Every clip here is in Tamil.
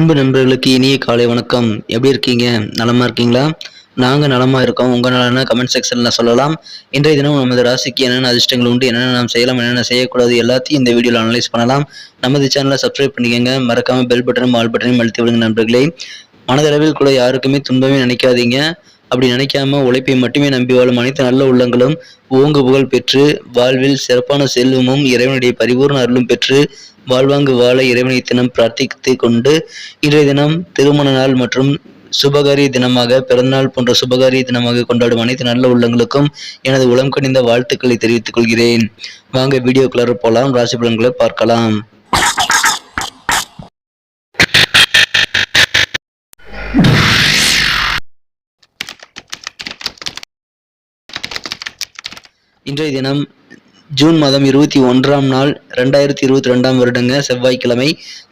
அன்பு நண்பர்களுக்கு இனிய காலை வணக்கம். எப்படி இருக்கீங்க? நலமா இருக்கீங்களா? நாங்கள் நலமாக இருக்கோம். உங்கள் நலன கமெண்ட் செக்ஷனில் சொல்லலாம். இன்றைய தினம் நமது ராசிக்கு என்னென்ன அதிர்ஷ்டங்கள் உண்டு என்னென்ன நாம் செய்யலாம் என்னென்ன செய்யக்கூடாது எல்லாத்தையும் இந்த வீடியோவில் அனலைஸ் பண்ணலாம். நமது சேனலை சப்ஸ்கிரைப் பண்ணிக்கோங்க. மறக்காமல் பெல் பட்டனும் ஆல் பட்டனையும் அழுத்தி விடுங்க நண்பர்களே. மனதளவில் கூட யாருக்குமே துன்பமே நினைக்காதீங்க. அப்படி நினைக்காம உழைப்பை மட்டுமே நம்பி வாழும் அனைத்து நல்ல உள்ளங்களும் ஓங்கு புகழ் பெற்று வாழ்வில் சிறப்பான செல்வமும் இறைவனுடைய பரிபூர்ண அருளும் பெற்று வாழ்வாங்கு வாழ இறைவனை தினம் பிரார்த்தித்து கொண்டு இன்றைய தினம் திருமண நாள் மற்றும் சுபகாரிய தினமாக பிறந்தநாள் போன்ற சுபகாரிய தினமாக கொண்டாடும் அனைத்து நல்ல உள்ளங்களுக்கும் எனது உளம் கணிந்த வாழ்த்துக்களை தெரிவித்துக் கொள்கிறேன். வாங்க வீடியோக்குள்ளார போலாம். ராசி பலன்களை பார்க்கலாம். இன்றைய தினம் ஜூன் மாதம் இருபத்தி ஒன்றாம் நாள் ரெண்டாயிரத்தி இருபத்தி ரெண்டாம் வருடங்க செவ்வாய்க்கிழமை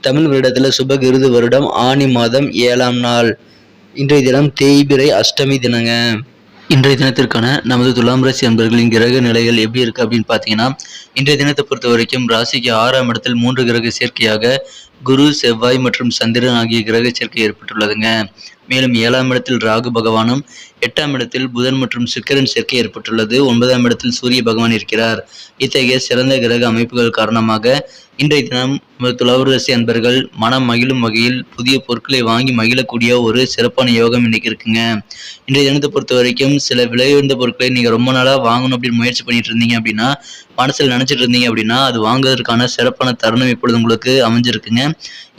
தமிழ் வருடத்தில் சுபகிருது வருடம் ஆனி மாதம் ஏழாம் நாள். இன்றைய தினம் தேய்பிறை அஷ்டமி தினங்க. இன்றைய தினத்திற்கான நமது துலாம் ராசி அன்பர்களின் கிரக நிலைகள் எப்படி இருக்கு அப்படின்னு பார்த்தீங்கன்னா இன்றைய தினத்தை பொறுத்த வரைக்கும் ராசிக்கு ஆறாம் இடத்தில் மூன்று கிரக சேர்க்கையாக குரு செவ்வாய் மற்றும் சந்திரன் ஆகிய கிரக சேர்க்கை ஏற்பட்டுள்ளதுங்க. மேலும் ஏழாம் இடத்தில் ராகு பகவானும் எட்டாம் இடத்தில் புதன் மற்றும் சுக்கிரன் சேர்க்கை ஏற்பட்டுள்ளது. ஒன்பதாம் இடத்தில் சூரிய பகவான் இருக்கிறார். இத்தகைய சிறந்த கிரக அமைப்புகள் காரணமாக இன்றைய தினம் நமது துளவரசி அன்பர்கள் மனம் மகிழும் வகையில் புதிய பொருட்களை வாங்கி மகிழக்கூடிய ஒரு சிறப்பான யோகம் இன்னைக்கு இருக்குங்க. இன்றைய தினத்தை பொறுத்த வரைக்கும் சில விலை உயர்ந்த பொருட்களை நீங்கள் ரொம்ப நாளாக வாங்கணும் அப்படின்னு முயற்சி பண்ணிட்டு இருந்தீங்க அப்படின்னா மனசில் நினச்சிட்டு இருந்தீங்க அப்படின்னா அது வாங்குவதற்கான சிறப்பான தருணம் இப்பொழுது உங்களுக்கு அமைஞ்சிருக்குங்க.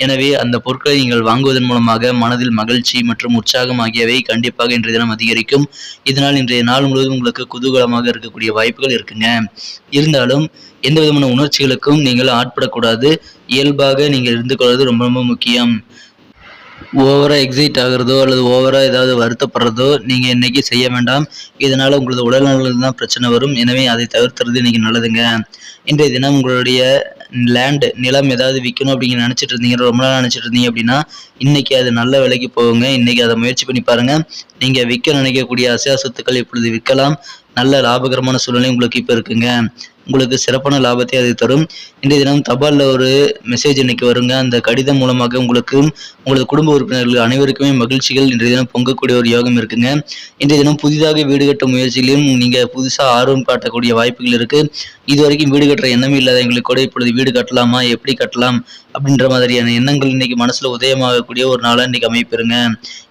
எனவே அந்த பொருட்களை நீங்கள் வாங்குவதன் மூலமாக மனதில் மகிழ்ச்சி மற்றும் உற்சாகம் ஆகியவை கண்டிப்பாக இன்றைய தினம் அதிகரிக்கும். இதனால் இன்றைய நாள் முழுவதும் உங்களுக்கு குதூகலமாக இருக்கக்கூடிய வாய்ப்புகள் இருக்குங்க. இருந்தாலும் எந்த விதமான உணர்ச்சிகளுக்கும் நீங்கள் ஆட்படக்கூடாது. இயல்பாக நீங்கள் இருந்து கொள்வது ரொம்ப ரொம்ப முக்கியம். ஓவராக எக்ஸைட் ஆகிறதோ அல்லது ஓவராக ஏதாவது வருத்தப்படுறதோ நீங்கள் இன்றைக்கி செய்ய வேண்டாம். இதனால் உங்களது உடல்நலத்தில் தான் பிரச்சனை வரும். எனவே அதை தவிர்த்துறது இன்னைக்கு நல்லதுங்க. இன்றைய தினம் உங்களுடைய லேண்ட் நிலம் ஏதாவது விற்கணும் அப்படிங்க நினச்சிட்டு இருந்தீங்க ரொம்ப நாள் நினச்சிட்டு இருந்தீங்க அப்படின்னா இன்னைக்கு அது நல்ல விலைக்கு போகுங்க. இன்னைக்கு அதை முயற்சி பண்ணி பாருங்க. நீங்கள் விற்க நினைக்கக்கூடிய அசையா சொத்துக்கள் இப்பொழுது விற்கலாம். நல்ல லாபகரமான சூழ்நிலை உங்களுக்கு இப்போ இருக்குங்க. உங்களுக்கு சிறப்பான லாபத்தை அது தரும். இன்றைய தினம் தபாலில் ஒரு மெசேஜ் இன்னைக்கு வருங்க. அந்த கடிதம் மூலமாக உங்களுக்கு உங்களது குடும்ப உறுப்பினர்கள் அனைவருக்குமே மகிழ்ச்சிகள். இன்றைய தினம் பொங்கக்கூடிய ஒரு யோகம் இருக்குங்க. இன்றைய தினம் புதிதாக வீடு கட்டும் முயற்சியிலும் நீங்கள் புதுசாக ஆர்வம் காட்டக்கூடிய வாய்ப்புகள் இருக்கு. இது வரைக்கும் வீடு கட்டுற எண்ணமே இல்லாதவங்களுக்கு கூட இப்பொழுது வீடு கட்டலாமா எப்படி கட்டலாம் அப்படின்ற மாதிரியான எண்ணங்கள் இன்னைக்கு மனசுல உதயமாகக்கூடிய ஒரு நாளாக இன்னைக்கு அமைப்பெறுங்க.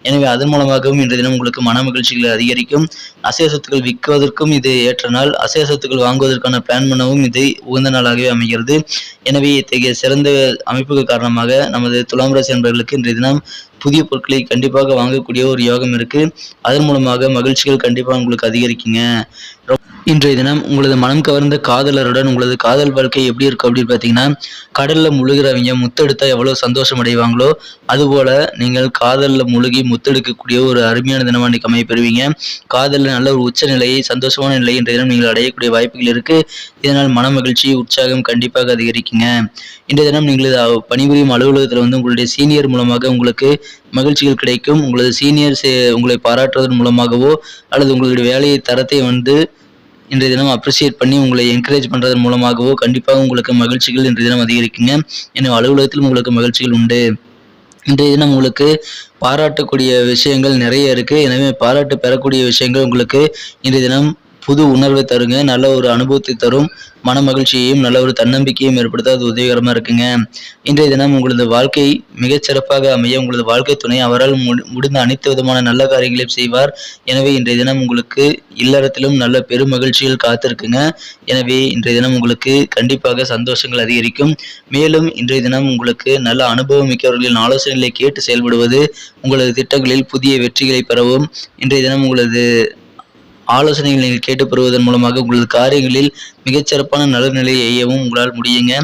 எனவே அதன் மூலமாகவும் இன்றைய தினம் உங்களுக்கு மன மகிழ்ச்சிகளை அதிகரிக்கும். அசைய சொத்துக்கள் விற்குவதற்கும் இது ஏற்ற நாள். அசைய சொத்துக்கள் வாங்குவதற்கான பிளான் பண்ணவும் இது உகந்த நாளாகவே அமைகிறது. எனவே இத்தகைய சிறந்த அமைப்புகள் காரணமாக நமது துலாம் ராசி நண்பர்களுக்கு இன்றைய தினம் புதிய பொருட்களை கண்டிப்பாக வாங்கக்கூடிய ஒரு யோகம் இருக்கு. அதன் மூலமாக மகிழ்ச்சிகள் கண்டிப்பாக உங்களுக்கு அதிகரிக்குங்க. இன்றைய தினம் உங்களது மனம் கவர்ந்த காதலருடன் உங்களது காதல் வாழ்க்கை எப்படி இருக்கும் அப்படின்னு பார்த்தீங்கன்னா கடலில் முழுகிறவங்க முத்தெடுத்தா எவ்வளோ சந்தோஷம் அடைவாங்களோ அதுபோல் நீங்கள் காதலில் முழுகி முத்தெடுக்கக்கூடிய ஒரு அருமையான தினமாக இன்றைக்கு அமைப்பெறுவீங்க காதலில் நல்ல ஒரு உச்ச நிலையை சந்தோஷமான நிலை இன்றைய தினம் நீங்கள் அடையக்கூடிய வாய்ப்புகள் இருக்குது இதனால் மன மகிழ்ச்சி உற்சாகம் கண்டிப்பாக அதிகரிக்குங்க. இன்றைய தினம் நீங்கள் பணிபுரியும் அலுவலகத்தில் வந்து உங்களுடைய சீனியர் மூலமாக உங்களுக்கு மகிழ்ச்சிகள் கிடைக்கும். உங்களது சீனியர் உங்களை பாராட்டுவதன் மூலமாகவோ அல்லது உங்களுடைய வேலையை தரத்தை வந்து இன்றைய தினம் அப்ரிசியேட் பண்ணி உங்களை என்கரேஜ் பண்ணுறதன் மூலமாகவோ கண்டிப்பாக உங்களுக்கு மகிழ்ச்சிகள் இன்றைய தினம் அதிகரிக்குங்க. எனவே அலுவலகத்திலும் உங்களுக்கு மகிழ்ச்சிகள் உண்டு. இன்றைய தினம் உங்களுக்கு பாராட்டக்கூடிய விஷயங்கள் நிறைய இருக்குது எனவே பாராட்டு பெறக்கூடிய விஷயங்கள் உங்களுக்கு இன்றைய தினம் புது உணர்வை தருங்க நல்ல ஒரு அனுபவத்தை தரும் மன மகிழ்ச்சியையும் நல்ல ஒரு தன்னம்பிக்கையும் ஏற்படுத்த அது உதவிகரமாக இருக்குங்க. இன்றைய தினம் உங்களது வாழ்க்கை மிகச்சிறப்பாக அமைய உங்களது வாழ்க்கை துணை அவரால் முடிந்த அனைத்து விதமான நல்ல காரியங்களையும் செய்வார். எனவே இன்றைய தினம் உங்களுக்கு இல்லறத்திலும் நல்ல பெரும் மகிழ்ச்சியில் காத்திருக்குங்க. எனவே இன்றைய தினம் உங்களுக்கு கண்டிப்பாக சந்தோஷங்கள் அதிகரிக்கும். மேலும் இன்றைய தினம் உங்களுக்கு நல்ல அனுபவம் மிக்கவர்களின் ஆலோசனைகளை கேட்டு செயல்படுவது உங்களது திட்டங்களில் புதிய வெற்றிகளை பெறவும் இன்றைய தினம் உங்களது ஆலோசனைகளை கேட்டு பெறுவதன் மூலமாக உங்களது காரியங்களில் மிகச்சிறப்பான நலநிலையை எய்யவும் உங்களால் முடியுங்க.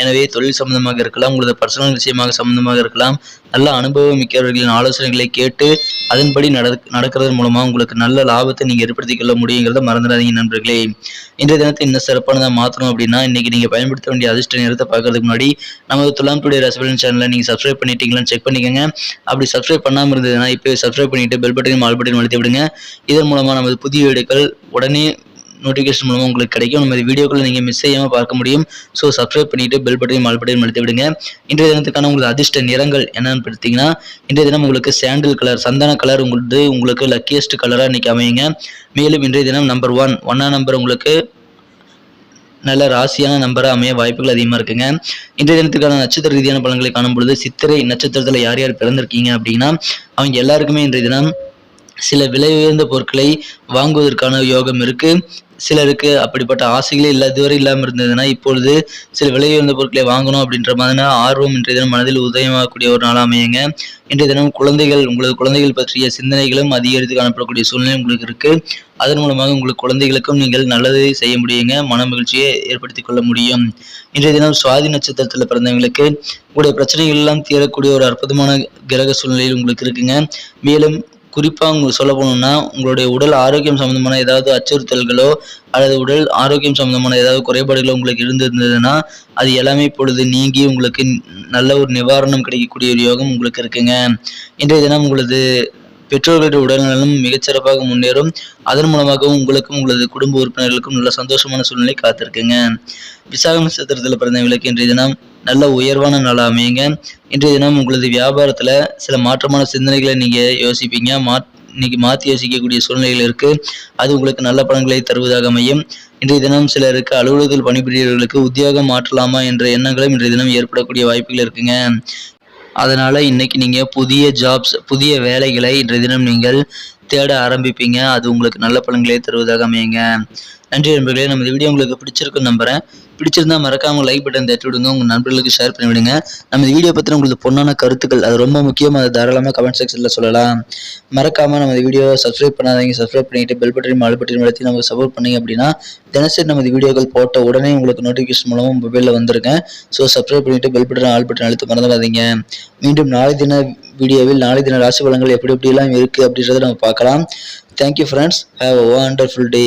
எனவே தொழில் சம்பந்தமாக இருக்கலாம் உங்களது பர்சனல் விஷயமாக சம்பந்தமாக இருக்கலாம் நல்ல அனுபவம் மிக்கவர்களின் ஆலோசனைகளை கேட்டு அதன்படி நட நடக்கிறதன் மூலமாக உங்களுக்கு நல்ல லாபத்தை நீங்கள் ஏற்படுத்திக் கொள்ள முடியுங்கிறத மறந்துடாதீங்க நண்பர்களே. இன்றைய தினத்தை இன்னும் சிறப்பானதாக மாற்றணும் அப்படின்னா இன்றைக்கி நீங்கள் பயன்படுத்த வேண்டிய அதிர்ஷ்ட நேரத்தை பார்க்கறதுக்கு முன்னாடி நமது துலாம் டுடே ரசபலன் சேனலை நீங்கள் சப்ஸ்கிரைப் பண்ணிட்டீங்களான்னு செக் பண்ணிக்கோங்க. அப்படி சப்ஸ்கிரைப் பண்ணாமல் இருந்ததுன்னா இப்போ சப்ஸ்கிரைப் பண்ணிவிட்டு பெல் பட்டனையும் ஆல் பட்டனையும் அழுத்தி விடுங்க. இதன் மூலமாக நமது புதிய வீடுகள் உடனே நோட்டிஃபிகேஷன் மூலமாக உங்களுக்கு கிடைக்கும். இந்த வீடியோக்களை நீங்கள் மிஸ் செய்யாமல் பார்க்க முடியும். ஸோ சப்ஸ்கிரைப் பண்ணிட்டு பெல் பட்டையும் மால் பட்டையும் அழுத்தி விடுங்க. இன்றைய தினத்துக்கான உங்களுக்கு அதிர்ஷ்ட நிறங்கள் என்னென்னு பார்த்தீங்கன்னா இன்றைய தினம் உங்களுக்கு சாண்டில் கலர் சந்தன கலர் உங்களுக்கு உங்களுக்கு லக்கியஸ்ட் கலராக இன்றைக்கி அமையுங்க. மேலும் இன்றைய தினம் நம்பர் ஒன் ஒன்னா நம்பர் உங்களுக்கு நல்ல ராசியான நம்பராக அமைய வாய்ப்புகள் அதிகமாக இருக்குங்க. இன்றைய தினத்துக்கான நட்சத்திர ரீதியான பலன்களை காணும் பொழுது சித்திரை நட்சத்திரத்தில் யார் யார் பிறந்திருக்கீங்க அப்படின்னா அவங்க எல்லாருக்குமே இன்றைய தினம் சில விலை உயர்ந்த பொருட்களை வாங்குவதற்கான யோகம் இருக்கு. சிலருக்கு அப்படிப்பட்ட ஆசைகளே இல்லை இதுவரை இல்லாமல் இருந்ததுன்னா இப்பொழுது சில விலை உயர்ந்த பொருட்களை வாங்கணும் அப்படின்ற மாதிரி ஆர்வம் இன்றைய தினம் மனதில் உதயமாகக்கூடிய ஒரு நாள் அமையுங்க. இன்றைய தினம் குழந்தைகள் உங்களது குழந்தைகள் பற்றிய சிந்தனைகளும் அதிகரித்து காணப்படக்கூடிய சூழ்நிலை உங்களுக்கு இருக்கு. அதன் மூலமாக உங்களுக்கு குழந்தைகளுக்கும் நீங்கள் நல்லதை செய்ய முடியுங்க. மன மகிழ்ச்சியை ஏற்படுத்திக் கொள்ள முடியும். இன்றைய தினம் சுவாதி நட்சத்திரத்தில் பிறந்தவங்களுக்கு உங்களுடைய பிரச்சனைகள் எல்லாம் தீரக்கூடிய ஒரு அற்புதமான கிரக சூழ்நிலையில் உங்களுக்கு இருக்குங்க. மேலும் குறிப்பாக உங்களுக்கு சொல்ல போகணுன்னா உங்களுடைய உடல் ஆரோக்கியம் சம்மந்தமான ஏதாவது அச்சுறுத்தல்களோ அல்லது உடல் ஆரோக்கியம் சம்மந்தமான ஏதாவது குறைபாடுகளோ உங்களுக்கு இருந்திருந்ததுன்னா அது எல்லாமே இப்பொழுது நீங்கி உங்களுக்கு நல்ல ஒரு நிவாரணம் கிடைக்கக்கூடிய ஒரு யோகம் உங்களுக்கு இருக்குங்க. இன்றைய தினம் உங்களது பெற்றோர்களுடைய உடல்நலம் மிகச்சிறப்பாக முன்னேறும். அதன் மூலமாகவும் உங்களுக்கும் உங்களது குடும்ப உறுப்பினர்களுக்கும் நல்ல சந்தோஷமான சூழ்நிலை காத்திருக்குங்க. விசாக நட்சத்திரத்தில் பிறந்தவங்களுக்கு இன்றைய தினம் நல்ல உயர்வான நாளாக அமையுங்க. இன்றைய தினம் உங்களது வியாபாரத்தில் சில மாற்றமான சிந்தனைகளை நீங்கள் யோசிப்பீங்க. மா இன்னைக்கு மாற்றி யோசிக்கக்கூடிய சூழ்நிலைகள் இருக்குது அது உங்களுக்கு நல்ல பலன்களை தருவதாக அமையும். இன்றைய தினம் சிலருக்கு அலுவலகத்தில் பணிபுரியவர்களுக்கு உத்தியோகம் மாற்றலாமா என்ற எண்ணங்களும் இன்றைய தினம் ஏற்படக்கூடிய வாய்ப்புகள் இருக்குங்க. அதனால் இன்றைக்கி நீங்கள் புதிய ஜாப்ஸ் புதிய வேலைகளை இன்றைய தினம் நீங்கள் தேட ஆரம்பிப்பீங்க. அது உங்களுக்கு நல்ல பலன்களை தருவதாக அமையுங்க. நன்றி நண்பர்களே. நம்ம இந்த வீடியோ உங்களுக்கு பிடிச்சிருக்குன்னு நம்புறேன். பிடிச்சிருந்தா மறக்காம லைக் பட்டன் தட்டி விடுங்க உங்க நண்பர்களுக்கு ஷேர் பண்ணி விடுங்க நம்ம இந்த வீடியோ பத்தின உங்களுக்கு பொண்ணான கருத்துக்கள் அது ரொம்ப முக்கியம் அதை தாராளமாக கமெண்ட் செக்ஷன்ல சொல்லலாம். மறக்காம நம்ம இந்த வீடியோ சப்ஸ்கிரைப் பண்ணாதீங்க. சப்ஸ்கிரைப் பண்ணிட்டு பெல் பட்டன் மால் பட்டன் வளர்த்தி நமக்கு சப்போர்ட் பண்ணீங்க அப்படின்னா தினசரி நம்ம இந்த வீடியோக்கள் போட்ட உடனே உங்களுக்கு நோட்டிஃபிகேஷன் மூலமாக மொபைலில் வந்துருங்க ஸோ சப்ஸ்கிரைப் பண்ணிட்டு பெல் பட்டன் ஆல் பட்டன் அழுத்த மறந்துடாதீங்க. மீண்டும் நாளை தின வீடியோவில் நாளை தின ராசி பலன்கள் எப்படி எப்படிலாம் இருக்குது அப்படின்றத நம்ம பார்க்கலாம். Thank you friends have a wonderful day